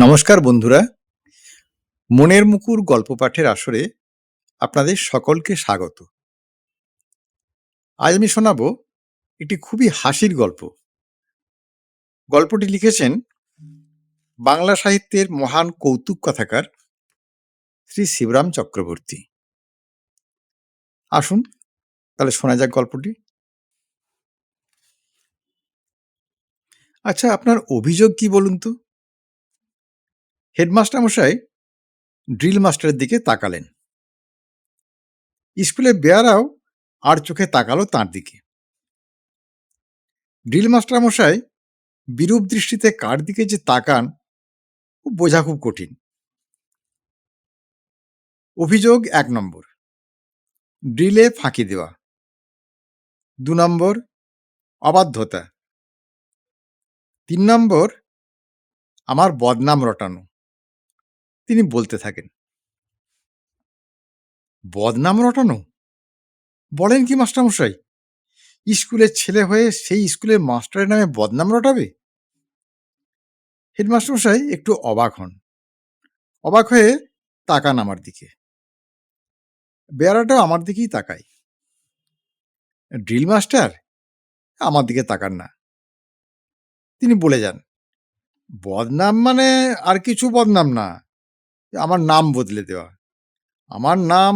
নমস্কার বন্ধুরা। মনের মুকুর গল্প পাঠের আসরে আপনাদের সকলকে স্বাগত। আজ আমি শোনাব একটি খুবই হাসির গল্প। গল্পটি লিখেছেন বাংলা সাহিত্যের মহান কৌতুক কথাকার শ্রী শিবরাম চক্রবর্তী। আসুন, তাহলে শোনা যাক গল্পটি। আচ্ছা আপনার অভিযোগ কি বলুন তো? হেডমাস্টার মশাই ড্রিল মাস্টারের দিকে তাকালেন। স্কুলে বেয়ারাও আর চোখে তাকালো তার দিকে। ড্রিল মাস্টার মশাই বিরূপ দৃষ্টিতে কার দিকে যে তাকান বোঝা খুব কঠিন। অভিযোগ এক নম্বর, ড্রিলে ফাঁকি দেওয়া। দু নম্বর, অবাধ্যতা। তিন নম্বর, আমার বদনাম রটানো। তিনি বলতে থাকেন, বদনাম রটানো? বলেন কি, মাস্টারমশাই? স্কুলের ছেলে হয়ে সেই স্কুলের মাস্টারের নামে বদনাম রটাবে? হেডমাস্টারমশাই একটু অবাক হন। অবাক হয়ে তাকান আমার দিকে। বেয়ারাটাও আমার দিকেই তাকায়। ড্রিল মাস্টার, আমার দিকে তাকান না। তিনি বলে যান, বদনাম মানে আর কিছু বদনাম না। আমার নাম বদলে দেওয়া। আমার নাম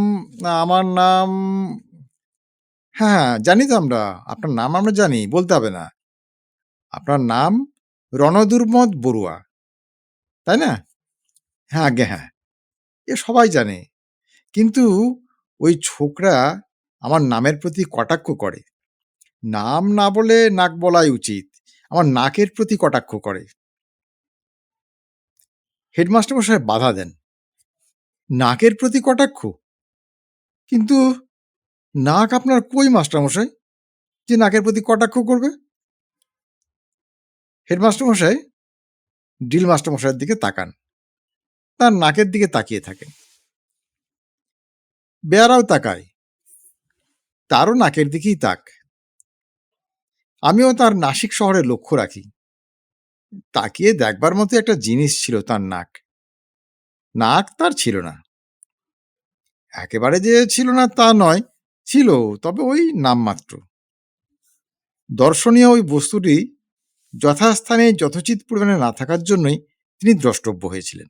আমার নাম হ্যাঁ হ্যাঁ জানি তো আমরা। আপনার নাম আমরা জানি, বলতে হবে না। আপনার নাম রণদুর্মদ বড়ুয়া, তাই না? হ্যাঁ আগে হ্যাঁ এ সবাই জানে। কিন্তু ওই ছোকরা আমার নামের প্রতি কটাক্ষ করে। নাম না বলে নাক বলাই উচিত, আমার নাকের প্রতি কটাক্ষ করে। হেডমাস্টার মশাই বাধা দেন। নাকের প্রতি কটাক্ষ? কিন্তু নাক আপনার কই, মাস্টারমশাই, যে নাকের প্রতি কটাক্ষ করবে? হেডমাস্টার মশাই ড্রিল মাস্টার মশাইয়ের দিকে তাকান। তার নাকের দিকে তাকিয়ে থাকেন। বেয়ারাও তাকায়। তারও নাকের দিকেই তাক। আমিও তার নাসিক শহরে লক্ষ্য রাখি। তাকিয়ে দেখবার মতো একটা জিনিস ছিল তার নাক। নাক তার ছিল না। একেবারে যে ছিল না তা নয় ছিল তবে ওই নামমাত্র। দর্শনীয় ওই বস্তুটি যথাস্থানে যথোচিত পরিমাণে না থাকার জন্যই তিনি দ্রষ্টব্য হয়েছিলেন।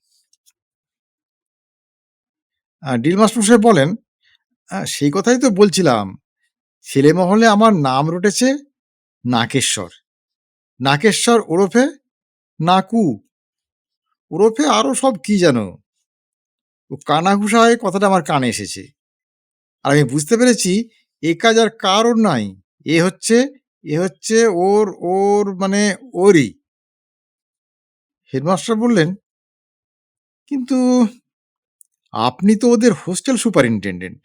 ডিল মাস্টার বলেন "আহ, সেই কথাই তো বলছিলাম ছেলেমহলে আমার নাম রটেছে নাকেশ্বর। নাকেশ্বর ওরফে নাকু। ওরফে আরও সব কি জানো ও কানাঘুষায় কথাটা আমার কানে এসেছে। আর আমি বুঝতে পেরেছি এ কাজ আর কারোর নাই। এ হচ্ছে এ হচ্ছে ওর ওর মানে ওরই। হেডমাস্টার বললেন, কিন্তু আপনি তো ওদের হোস্টেল সুপারিনটেন্ডেন্ট।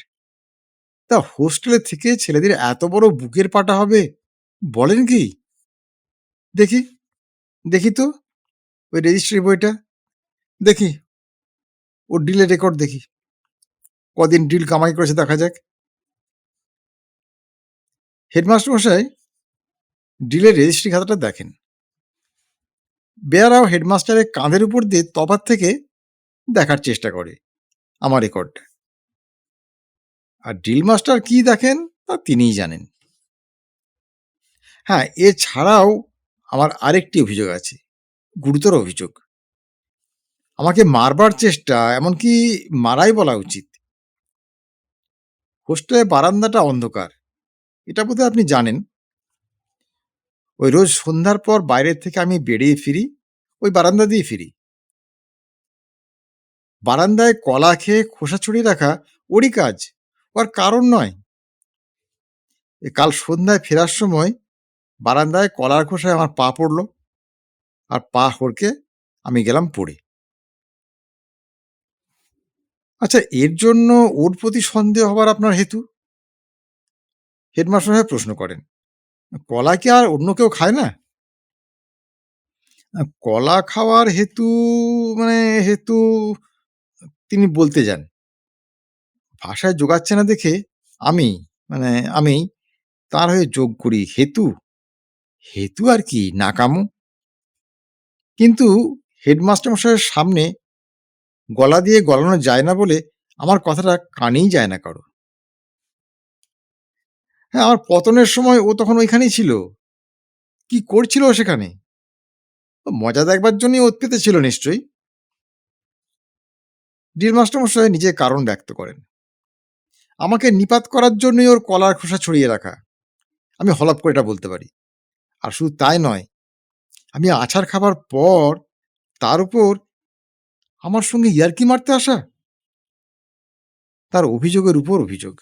তা হোস্টেলে থেকে ছেলেদের এত বড় বুকের পাটা হবে, বলেন কি? দেখি দেখি তো, ওই রেজিস্ট্রি বইটা। দেখি ও ডিলের রেকর্ড দেখি। কদিন ডিল কামাই করেছে দেখা যাক। হেডমাস্টার মশাই ডিলের রেজিস্ট্রি খাতাটা দেখেন। বেয়ারাও হেডমাস্টারের কাঁধের উপর দিয়ে তফাত থেকে দেখার চেষ্টা করে আমার রেকর্ডটা আর ডিল মাস্টার কি দেখেন তা তিনিই জানেন। হ্যাঁ এছাড়াও আমার আরেকটি অভিযোগ আছে, গুরুতর অভিযোগ। আমাকে মারবার চেষ্টা, এমনকি মারাই বলা উচিত। হোস্টেলের বারান্দাটা অন্ধকার, এটা বোধহয় আপনি জানেন। ওই রোজ সন্ধ্যার পর বাইরের থেকে আমি বেরিয়ে ফিরি, ওই বারান্দা দিয়ে ফিরি। বারান্দায় কলা খেয়ে খোসা ছড়িয়ে রাখা ওরই কাজ, ওর কারণ নয়। কাল সন্ধ্যায় ফেরার সময় বারান্দায় কলার খোসায় আমার পা পড়ল, আর পা হড়কে আমি গেলাম পড়ে। আচ্ছা এর জন্য ওর প্রতি সন্দেহ হবার আপনার হেতু? হেডমাস্টার সাহেব প্রশ্ন করেন, কলা কি আর অন্য কেউ খায় না? কলা খাওয়ার হেতু মানে হেতু তিনি বলতে যান, ভাষায় যোগাচ্ছে না দেখে আমি মানে আমি তার হয়ে যোগ করি, হেতু? হেতু আর কি, নাকামো? কিন্তু হেডমাস্টার মশাইয়ের সামনে গলা দিয়ে গলানো যায় না বলে আমার কথাটা কানেই যায় না কারও হ্যাঁ আমার পতনের সময় ও তখন ওইখানেই ছিল। কি করছিল সেখানে? মজা দেখবার জন্যই ওত পেতে ছিল নিশ্চয়ই। ডিল মাস্টার মশাই নিজের কারণ ব্যক্ত করেন। আমাকে নিপাত করার জন্যই ওর কলার খোসা ছড়িয়ে রাখা। আমি হলপ করে এটা বলতে পারি। আর শুধু তাই নয়, আমি আছাড় খাবার পর তার উপর আমার সঙ্গে ইয়ার্কি মারতে আসা? তার অভিযোগের উপর অভিযোগ।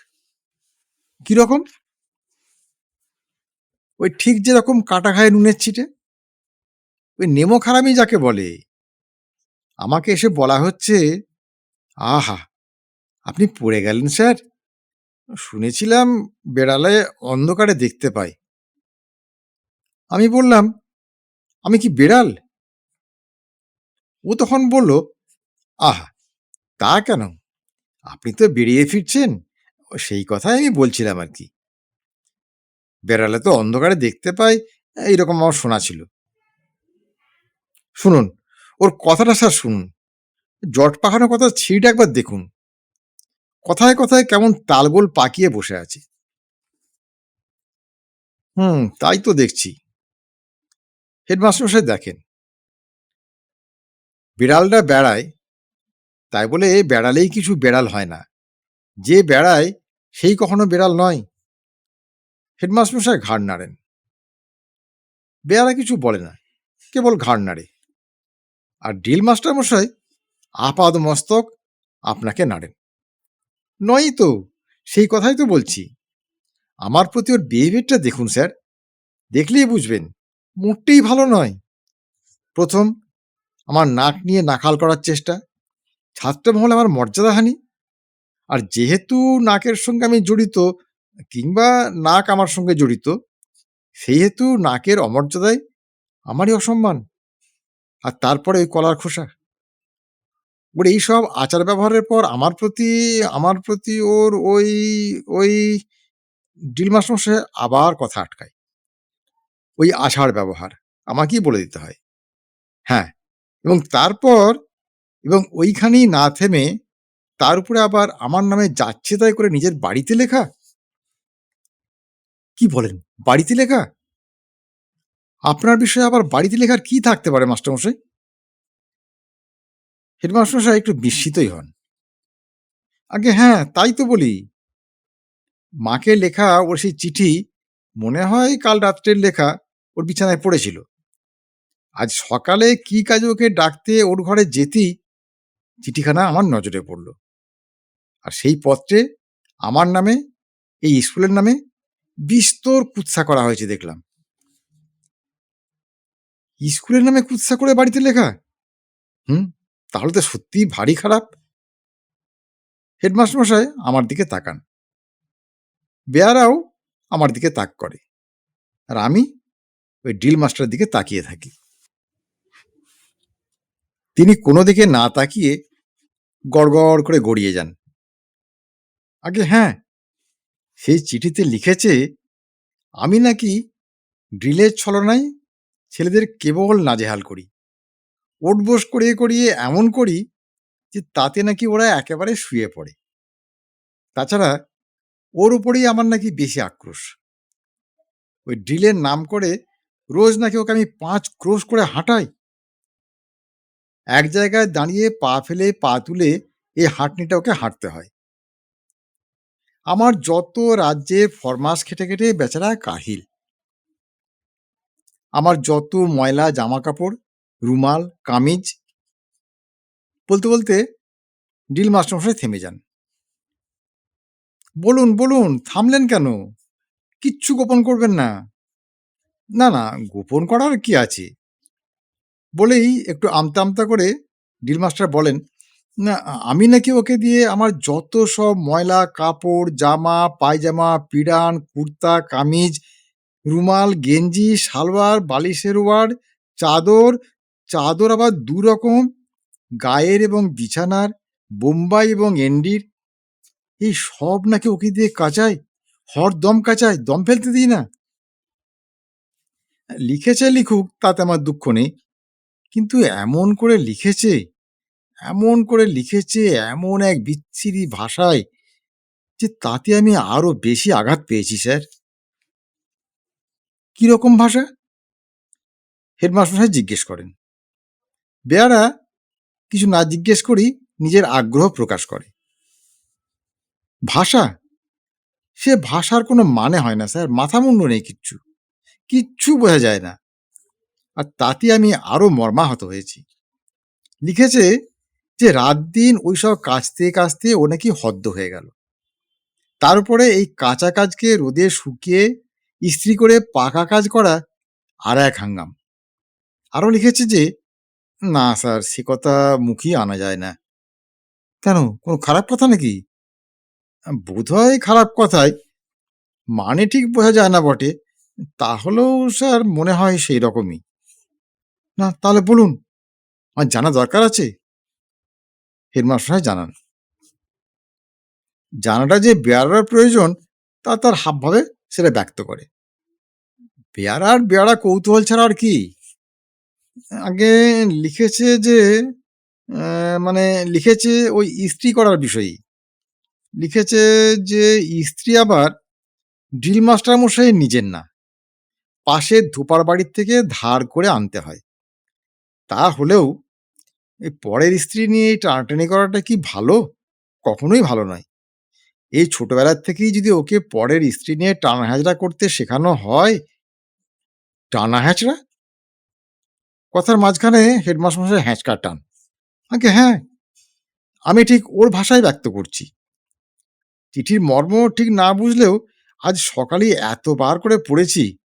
কীরকম ওই ঠিক যেরকম কাটা খায় নুনের ছিটে। ওই নেমো খারামি যাকে বলে। আমাকে এসে বলা হচ্ছে, আহা, আপনি পড়ে গেলেন স্যার। শুনেছিলাম বেড়ালে অন্ধকারে দেখতে পাই। আমি বললাম, আমি কি বেড়াল? ও তখন বলল আহা, তা কেন? আপনি তো বেরিয়ে ফিরছেন। সেই কথাই আমি বলছিলাম আর কি। বেড়ালে তো অন্ধকারে দেখতে পাই, এইরকম আমার শোনা ছিল। শুনুন, ওর কথাটা স্যার শুনুন। জট পাখানোর কথা ছিঁড়টা একবার দেখুন। কথায় কথায় কেমন তালগোল পাকিয়ে বসে আছে। হুম, তাই তো দেখছি। হেডমাস্টার মশাই দেখেন। বিড়ালটা বেড়ায় তাই বলে বেড়ালেই কিছু বেড়াল হয় না। যে বেড়ায় সেই কখনো বেড়াল নয়। হেডমাস্টার মশাই ঘাড় নাড়েন। বেয়ারা কিছু বলে না, কেবল ঘাড় নাড়ে। আর ডিল মাস্টার মশাই আপাদ মস্তক আপনাকে নাড়েন। নয়ই তো, সেই কথাই তো বলছি। আমার প্রতি ওর বিহেভিয়ারটা দেখুন স্যার, দেখলেই বুঝবেন, মোটেই ভালো নয়। প্রথম, আমার নাক নিয়ে নাকাল করার চেষ্টা। ছাত্র মহলে আমার মর্যাদাহানি আর যেহেতু নাকের সঙ্গে আমি জড়িত, কিংবা নাক আমার সঙ্গে জড়িত সেই হেতু নাকের অমর্যাদায় আমারই অসম্মান। আর তারপরে ওই কলার খোসা। ওর এইসব আচার ব্যবহারের পর আমার প্রতি আমার প্রতি ওর ওই ওই ডিল মাস্টার আবার কথা আটকায়। ওই আষাঢ় ব্যবহার, আমাকেই বলে দিতে হয়। হ্যাঁ এবং তারপর এবং ওইখানেই না থেমে তার উপরে আবার আমার নামে যাচ্ছে তাই করে নিজের বাড়িতে লেখা? কি বলেন? বাড়িতে লেখা? আপনার বিষয়ে আবার বাড়িতে লেখার কি থাকতে পারে, মাস্টারমশাই? হেডমাস্টারমশাই একটু বিস্মিতই হন। আগে হ্যাঁ তাই তো বলি। মাকে লেখা ওর সেই চিঠি মনে হয় কাল রাত্রের লেখা ওর বিছানায় পড়েছিল। আজ সকালে কি কাজে ওকে ডাকতে ওর ঘরে যেতেই চিঠিখানা আমার নজরে পড়ল। আর সেই পত্রে আমার নামে, এই স্কুলের নামে বিস্তর কুৎসা করা হয়েছে দেখলাম। স্কুলের নামে কুৎসা করে বাড়িতে লেখা? হুম, তাহলে তো সত্যি ভারী খারাপ। হেডমাস্টার মশাই আমার দিকে তাকান। বেয়ারাও আমার দিকে তাক করে। আর আমি ওই ডিল মাস্টারের দিকে তাকিয়ে থাকি। তিনি কোনো দিকে না তাকিয়ে গড়গড় করে গড়িয়ে যান। আগে হ্যাঁ সেই চিঠিতে লিখেছে, আমি নাকি ড্রিলের ছলনায় ছেলেদের কেবল নাজেহাল করি। ওঠবোস করিয়ে করিয়ে এমন করি যে তাতে নাকি ওরা একেবারে শুয়ে পড়ে। তাছাড়া ওর উপরেই আমার নাকি বেশি আক্রোশ। ওই ড্রিলের নাম করে রোজ নাকি ওকে আমি পাঁচ ক্রোশ করে হাঁটাই। এক জায়গায় দাঁড়িয়ে পা ফেলে, পা তুলে এই হাঁটনিটা ওকে হাঁটতে হয়। আমার যত রাজ্যে ফরমাস খেটে খেটে বেচারা কাহিল। আমার যত ময়লা জামা কাপড় রুমাল, কামিজ, বলতে বলতে ডিল মাস্টারমশাই থেমে যান। বলুন বলুন, থামলেন কেন? কিচ্ছু গোপন করবেন না। না না, গোপন করার কি আছে? বলেই একটু আমতা আমতা করে ডিল মাস্টার বলেন, না, আমি নাকি ওকে দিয়ে আমার যত সব ময়লা, কাপড়, জামা, পায়জামা পিড়ান কুর্তা, কামিজ, রুমাল, গেঞ্জি, সালোয়ার, বালিশের ওয়ার, চাদর চাদর আবার দু রকম, গায়ের এবং বিছানার, বোম্বাই এবং এন্ডির, এই সব নাকি ওকে দিয়ে কাচায়? হর দম কাচায়, দম ফেলতে দিই না? লিখেছে লিখুক, তাতে আমার দুঃখ নেই। কিন্তু এমন করে লিখেছে, এমন করে লিখেছে এমন এক বিচ্ছিরি ভাষায় যে তাতে আমি আরও বেশি আঘাত পেয়েছি স্যার। কীরকম ভাষা? হেডমাস্টার জিজ্ঞেস করেন। বেয়ারা কিছু না জিজ্ঞেস করি নিজের আগ্রহ প্রকাশ করে। ভাষা? সে ভাষার কোনো মানে হয় না স্যার, মাথা মুন্ডু নেই কিচ্ছু। কিচ্ছু বোঝা যায় না। আর তাতে আমি আরও মর্মাহত হয়েছি। লিখেছে যে, রাত দিন ওইসব কাচতে কাচতে ও নাকি হদ্দ হয়ে গেল। তার উপরে এই কাঁচা কাজকে রোদে শুকিয়ে ইস্ত্রি করে পাকা কাজ করা আর এক হাঙ্গাম। আরও লিখেছে যে, না স্যার, সে কথা মুখেই আনা যায় না। কেন কোনো খারাপ কথা নাকি? বোধ হয় খারাপ কথাই। মানে ঠিক বোঝা যায় না বটে। তাহলেও স্যার মনে হয় সেই রকমই। না তাহলে বলুন, আমার জানা দরকার আছে? হেডমাস্টার জানান। জানাটা যে বেয়ারার প্রয়োজন তা তার হাবভাবে সেটা ব্যক্ত করে। বেয়ারার বেয়ারা কৌতূহল ছাড়া আর কি? আগে লিখেছে যে মানে লিখেছে ওই ইস্ত্রি করার বিষয়েই। লিখেছে যে ইস্ত্রি আবার ড্রিল মাস্টার মশাই নিজের না। পাশের ধোপার বাড়ির থেকে ধার করে আনতে হয়। তা হলেও এই পরের স্ত্রী নিয়ে এই টানাটানি করাটা কি ভালো? কখনোই ভালো নয়। এই ছোটবেলার থেকেই যদি ওকে পরের স্ত্রী নিয়ে টানা করতে শেখানো হয় টানা হ্যাচড়া? কথার মাঝখানে হেডমাস্টার মশাই হ্যাঁচকা টান। আগে হ্যাঁ, আমি ঠিক ওর ভাষায় ব্যক্ত করছি। চিঠির মর্ম ঠিক না বুঝলেও আজ সকালেই এতবার করে পড়েছি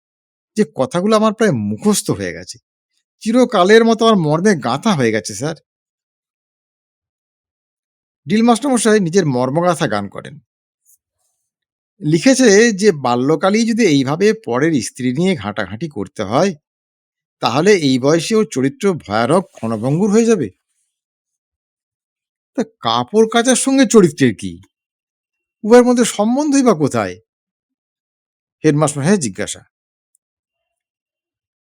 যে কথাগুলো আমার প্রায় মুখস্থ হয়ে গেছে। চিরকালের মতো আমার মর্মে গাঁথা হয়ে গেছে, স্যার। ডিল মাস্টার মশাই নিজের মর্মগাথা গান করেন। লিখেছে যে, বাল্যকালেই যদি এইভাবে পরের স্ত্রী নিয়ে ঘাঁটাঘাঁটি করতে হয়, তাহলে এই বয়সে ওর চরিত্র ভয়ানক ক্ষণভঙ্গুর হয়ে যাবে। তা কাপড় কাচার সঙ্গে চরিত্রের কি? উভয়ের মধ্যে সম্বন্ধই বা কোথায়? হেডমাস্টার হ্যাঁ জিজ্ঞাসা।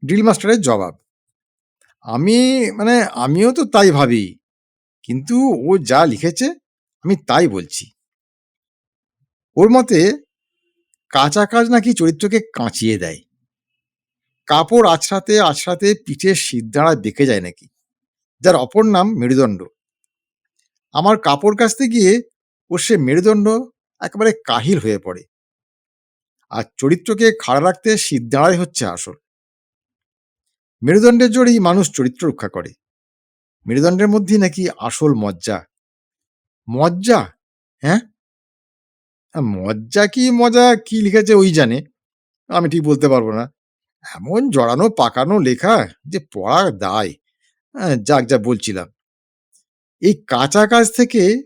ড্রিল মাস্টারের জবাব আমি মানে আমিও তো তাই ভাবি। কিন্তু ও যা লিখেছে, আমি তাই বলছি। ওর মতে কাঁচা কাজ নাকি চরিত্রকে কাঁচিয়ে দেয়। কাপড় আছড়াতে আছড়াতে পিঠের সিদ্ধাড়া দেখে যায় নাকি। যার অপর নাম মেরুদণ্ড। আমার কাপড় কাচতে গিয়ে ওর সে মেরুদণ্ড একেবারে কাহিল হয়ে পড়ে। আর চরিত্রকে খাড়া রাখতে সিদ্ধাড়াই হচ্ছে আসল। মেরুদণ্ডের জোরেই মানুষ চরিত্র রক্ষা করে। মেরুদণ্ডের মধ্যেই নাকি আসল মজ্জা। মজ্জা? হ্যাঁ? মজ্জা কি মজা? কি লিখেছে ওই জানে। আমি ঠিক বলতে পারব না। এমন জড়ানো, পাকানো লেখা যে পড়ার দায়। যাক, যা বলছিলাম। এই কাঁচা কাজ থেকে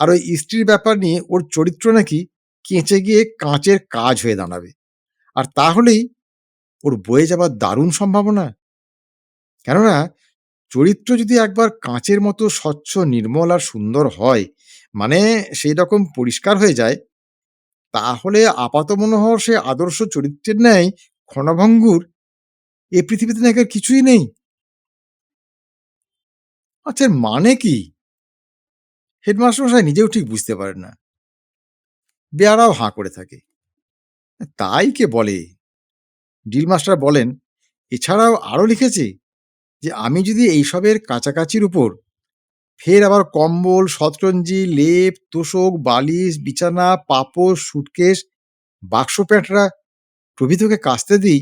আর ওই স্ত্রীর ব্যাপার নিয়ে ওর চরিত্র নাকি কেঁচে গিয়ে কাঁচের কাজ হয়ে দাঁড়াবে। আর তাহলেই ওর বয়ে যাবার দারুণ সম্ভাবনা। কেননা, চরিত্র যদি একবার কাঁচের মতো স্বচ্ছ, নির্মল আর সুন্দর হয় মানে সেই রকম পরিষ্কার হয়ে যায়, তাহলে আপাত মনোহর সে আদর্শ চরিত্রের ন্যায় ক্ষণভঙ্গুর এ পৃথিবীতে নাকি কিছুই নেই? আচ্ছা মানে কি? হেডমাস্টার মশাই নিজেও ঠিক বুঝতে পারেন না। বেয়ারাও হাঁ করে থাকে। তাই কে বলে? ডিল মাস্টার বলেন, এছাড়াও আরও লিখেছে যে আমি যদি এইসবের কাছাকাছির উপর ফের আবার কম্বল, শতরঞ্জি, লেপ, তোষক, বালিশ, বিছানা পাপড় সুটকেস বাক্স প্যাঁটরা প্রভৃতিকে কাচতে দিই,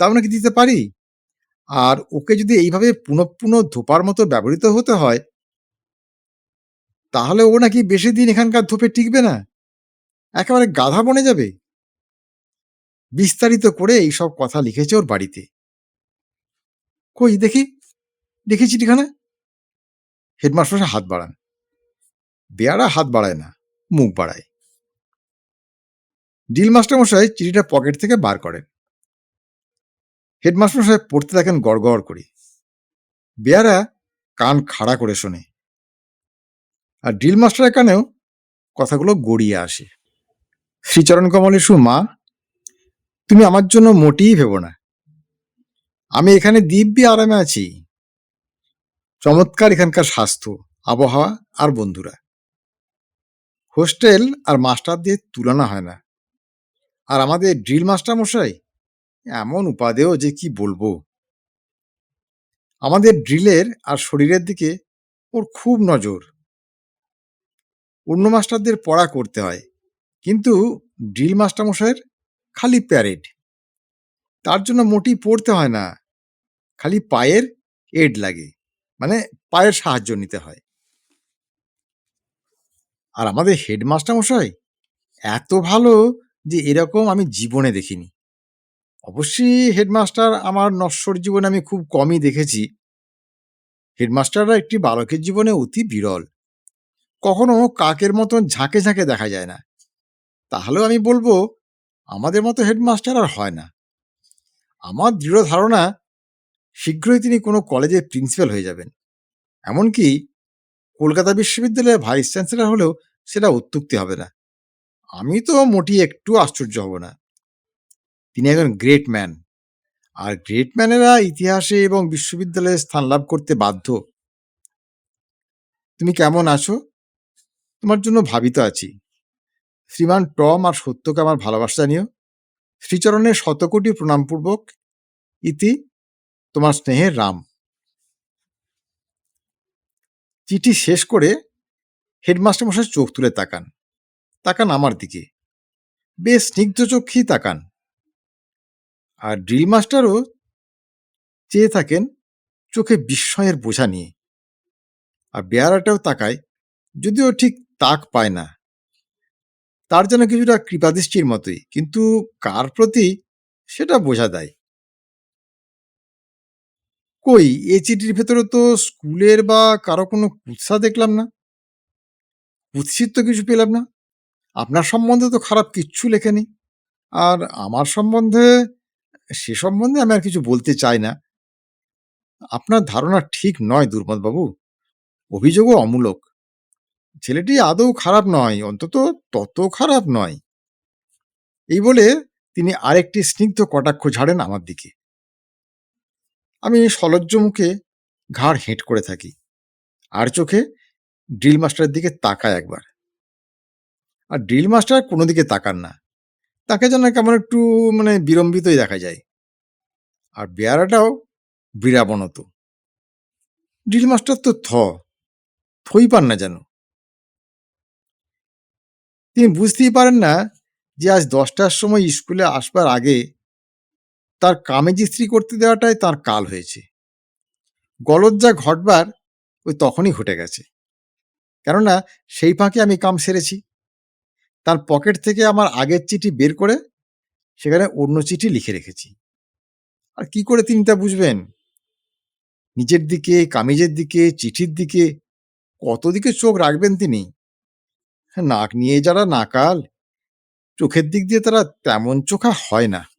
তাও নাকি দিতে পারি? আর ওকে যদি এইভাবে পুনঃ পুনঃ ধোপার মতো ব্যবহৃত হতে হয়, তাহলে ও নাকি বেশি দিন এখানকার ধোপে টিকবে না? একেবারে গাধা বনে যাবে? বিস্তারিত করে এইসব কথা লিখেছে ওর বাড়িতে। কই, দেখি দেখি চিঠিখানা হেডমাস্টার হাত বাড়ান। বেয়ারা হাত বাড়ায় না, মুখ বাড়ায়। ডিল মাস্টার মশাই চিঠিটা পকেট থেকে বার করেন। হেডমাস্টার মশাই পড়তে থাকেন গড়গড় করে। বেয়ারা কান খাড়া করে শোনে। আর ড্রিল মাস্টারের কানেও কথাগুলো গড়িয়ে আসে। শ্রীচরণ কমলেশু মা, তুমি আমার জন্য মোটেই ভেবো না। আমি এখানে দিব্যি আরামে আছি। চমৎকার এখানকার স্বাস্থ্য, আবহাওয়া আর বন্ধুরা। হোস্টেল আর মাস্টারদের তুলনা হয় না। আর আমাদের ড্রিল মাস্টার মশাই, এমন উপাদেয় যে কি বলব? আমাদের ড্রিলের আর শরীরের দিকে ওর খুব নজর। অন্য মাস্টারদের পড়া করতে হয়, কিন্তু ড্রিল মাস্টার মশাইয়ের খালি প্যারেড। তার জন্য মোটি পড়তে হয় না। খালি পায়ের এড লাগে মানে পায়ের সাহায্য নিতে হয়। আর আমাদের হেডমাস্টার মশাই এত ভালো যে এরকম আমি জীবনে দেখিনি। অবশ্যই হেডমাস্টার আমার নশ্বর জীবনে আমি খুব কমই দেখেছি। হেডমাস্টাররা একটি বালকের জীবনে অতি বিরল। কখনো কাকের মতন ঝাঁকে ঝাঁকে দেখা যায় না। তাহলেও আমি বলব, আমাদের মতো হেডমাস্টার আর হয় না। আমার দৃঢ় ধারণা শীঘ্রই তিনি কোনো কলেজের প্রিন্সিপাল হয়ে যাবেন। এমনকি কলকাতা বিশ্ববিদ্যালয়ের ভাইস চ্যান্সেলর হলেও সেটা অত্যুক্তি হবে না। আমি তো মোটি একটু আশ্চর্য হব না। তিনি একজন গ্রেট ম্যান আর গ্রেট ম্যানেরা ইতিহাসে এবং বিশ্ববিদ্যালয়ে স্থান লাভ করতে বাধ্য। তুমি কেমন আছো? তোমার জন্য ভাবিত আছি। শ্রীমান টম আর সত্যকে আমার ভালোবাসা জানিও। শ্রীচরণের শতকোটি প্রণামপূর্বক। ইতি তোমার স্নেহের রাম। চিঠি শেষ করে হেডমাস্টার মশাই চোখ তুলে তাকান। তাকান আমার দিকে। বেশ স্নিগ্ধ চোখেই তাকান। আর ড্রিল মাস্টারও চেয়ে থাকেন চোখে বিস্ময়ের বোঝা নিয়ে। আর বেয়ারাটাও তাকায়, যদিও ঠিক তাক পায় না। তার যেন কিছুটা কৃপাদৃষ্টির মতোই, কিন্তু কার প্রতি সেটা বোঝা দেয়। কই? এ চিঠির ভেতরে তো স্কুলের বা কারও কোনো কুৎসা দেখলাম না। কুৎসিত তো কিছু পেলাম না। আপনার সম্বন্ধে তো খারাপ কিচ্ছু লেখেনি। আর আমার সম্বন্ধে, সে সম্বন্ধে আমি আর কিছু বলতে চাই না। আপনার ধারণা ঠিক নয়, দুর্মদবাবু। অভিযোগও অমূলক। ছেলেটি আদৌ খারাপ নয়, অন্তত তত খারাপ নয়। এই বলে তিনি আরেকটি স্নিগ্ধ কটাক্ষ ঝাড়েন আমার দিকে। আমি সলজ্জ মুখে ঘাড় হেঁট করে থাকি। আর চোখে ড্রিল মাস্টারের দিকে তাকায় একবার। আর ড্রিল মাস্টার কোনো দিকে তাকান না। তাকে যেন কেমন একটু মানে বিলম্বিতই দেখা যায়। আর বেয়ারাটাও বিরাবনত। ড্রিল মাস্টার তো থ, থই পান না যেন। তিনি বুঝতেই পারেন না যে আজ দশটার সময় স্কুলে আসবার আগে তার কামেজ স্ত্রী করতে দেওয়াটাই তার কাল হয়েছে। গলদ যা ঘটবার, ওই তখনই ঘটে গেছে। কেননা, সেই ফাঁকে আমি কাম সেরেছি। তার পকেট থেকে আমার আগের চিঠি বের করে, সেখানে অন্য চিঠি লিখে রেখেছি। আর কি করে তিনি তা বুঝবেন? নিজের দিকে, কামিজের দিকে, চিঠির দিকে, কত দিকে চোখ রাখবেন তিনি? নাক নিয়ে যারা নাকাল, চোখের দিক দিয়ে তারা তেমন চোখা হয় না।